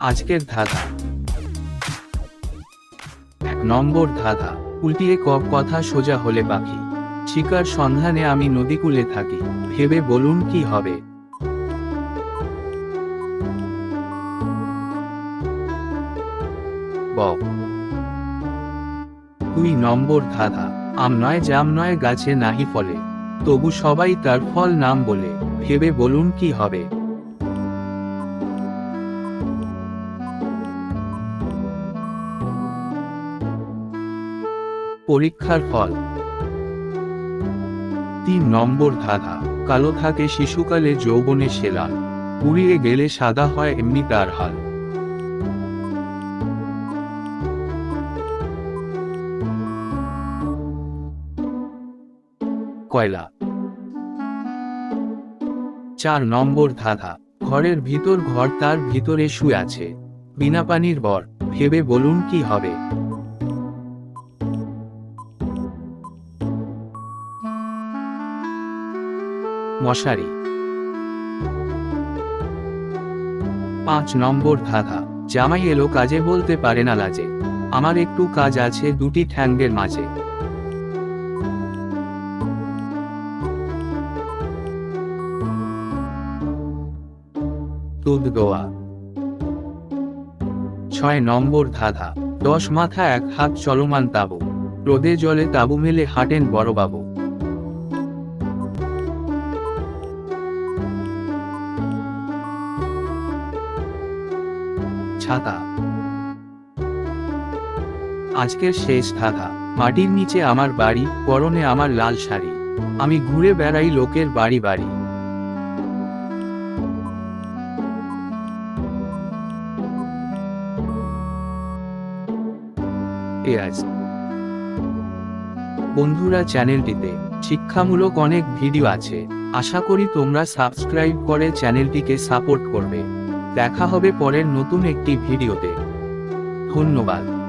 আজকের ধাঁধা। এক নম্বর ধাঁধা, উল্টিয়ে ক কথা সোজা হলে পাখি শিকার সন্ধানে আমি নদীকূলে থাকি, ভেবে বলুন কি হবে? দুই নম্বর ধাঁধা, আম নয় জাম নয় গাছে নাহি ফলে। তবু সবাই তার ফল নাম বলে, ভেবে বলুন কি হবে? পরীক্ষার ফল। তিন নম্বর ধাঁধা, কালো থাকে শিশুকালে যৌবনে সেলাল পুড়িয়ে গেলে সাদা হয় এমনি তার হাল। কয়লা। চার নম্বর ধাঁধা, ঘরের ভিতর ঘর তার ভিতরে শুয়ে আছে। বিনা পানির বর, ভেবে বলুন কি হবে? মশারি। পাঁচ নম্বর ধাঁধা, জামাই এলো কাজে বলতে পারে না লাজে। আমার একটু কাজ আছে দুটি ঠ্যাঙ্গের মাঝে। দুধ দোয়া ছয় নম্বর ধাঁধা। দশ মাথা এক হাত চলমান তাবু। রোদে জলে তাবু মেলে হাঁটেন বড়বাবু। ছাতা। আজকের শেষ ধাঁধা। মাটির নিচে আমার বাড়ি, পরনে আমার লাল শাড়ি। আমি ঘুরে বেড়াই লোকের বাড়ি বাড়ি। পেঁয়াজ বন্ধুরা চ্যানেলটিতে শিক্ষামূলক অনেক ভিডিও আছে। আশা করি তোমরা সাবস্ক্রাইব করে চ্যানেলটিকে সাপোর্ট করবে। দেখা হবে পরের নতুন একটি ভিডিওতে। ধন্যবাদ।